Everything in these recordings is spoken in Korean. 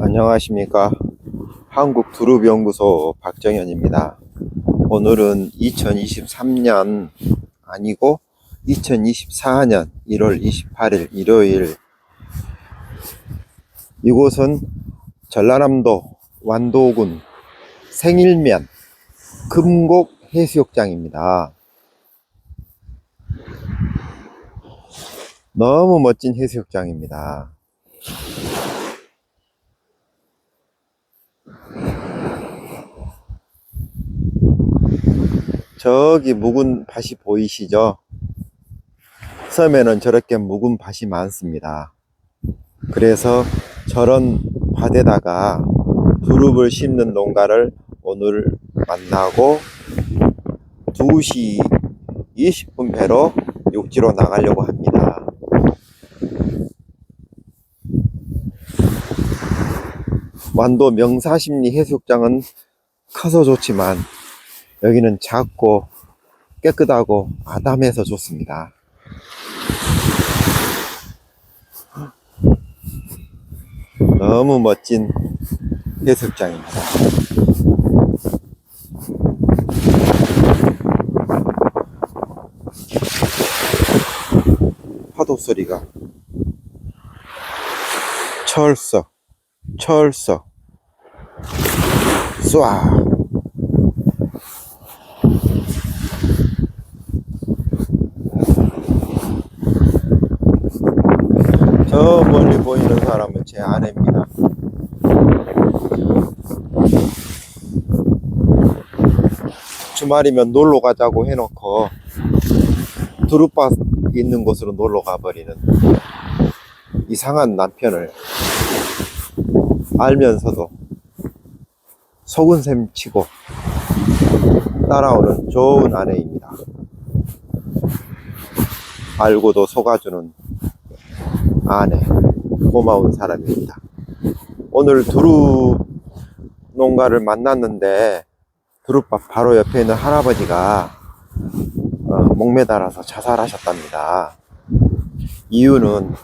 안녕하십니까. 한국두릅연구소 박정현입니다. 오늘은 2023년 아니고 2024년 1월 28일 일요일 이곳은 전라남도 완도군 생일면 금곡 해수욕장입니다. 너무 멋진 해수욕장입니다. 저기 묵은 밭이 보이시죠? 섬에는 저렇게 묵은 밭이 많습니다. 그래서 저런 밭에다가 두릅을 심는 농가를 오늘 만나고 2시 20분 배로 육지로 나가려고 합니다. 완도 명사심리 해수욕장은 커서 좋지만 여기는 작고 깨끗하고 아담해서 좋습니다. 너무 멋진 해수욕장입니다. 파도 소리가 철썩 철썩 쏴 저 멀리 보이는 사람은 제 아내입니다. 주말이면 놀러 가자고 해놓고 두루밭 있는 곳으로 놀러 가버리는 이상한 남편을 알면서도 속은 셈 치고 따라오는 좋은 아내입니다. 알고도 속아주는 아내, 고마운 사람입니다. 오늘 두루 농가를 만났는데 두루밭 바로 옆에 있는 할아버지가 어, 목매달아서 자살하셨답니다. 이유는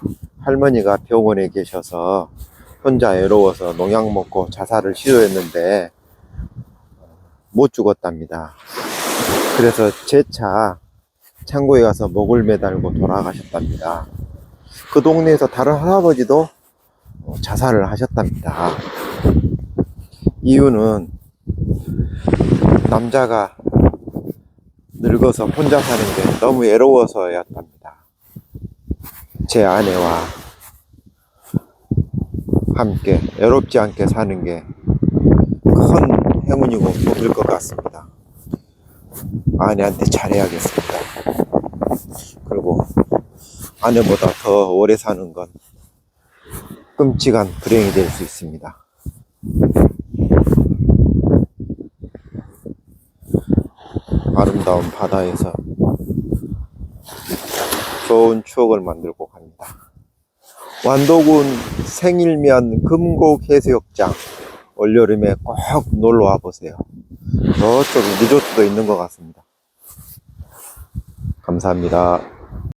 할머니가 병원에 계셔서 혼자 외로워서 농약 먹고 자살을 시도했는데 못 죽었답니다. 그래서 제 차 창고에 가서 목을 매달고 돌아가셨답니다. 그 동네에서 다른 할아버지도 어, 자살을 하셨답니다. 이유는 남자가 늙어서 혼자 사는 게 너무 외로워서였답니다. 제 아내와 함께 외롭지 않게 사는 게 큰 행운이고 복일 것 같습니다. 아내한테 잘해야겠습니다. 그리고 아내보다 더 오래 사는 건 끔찍한 불행이 될 수 있습니다. 아름다운 바다에서 좋은 추억을 만들고 갑니다. 완도군 생일면 금곡 해수욕장 올여름에 꼭 놀러 와 보세요. 저쪽 리조트도 있는 것 같습니다. 감사합니다.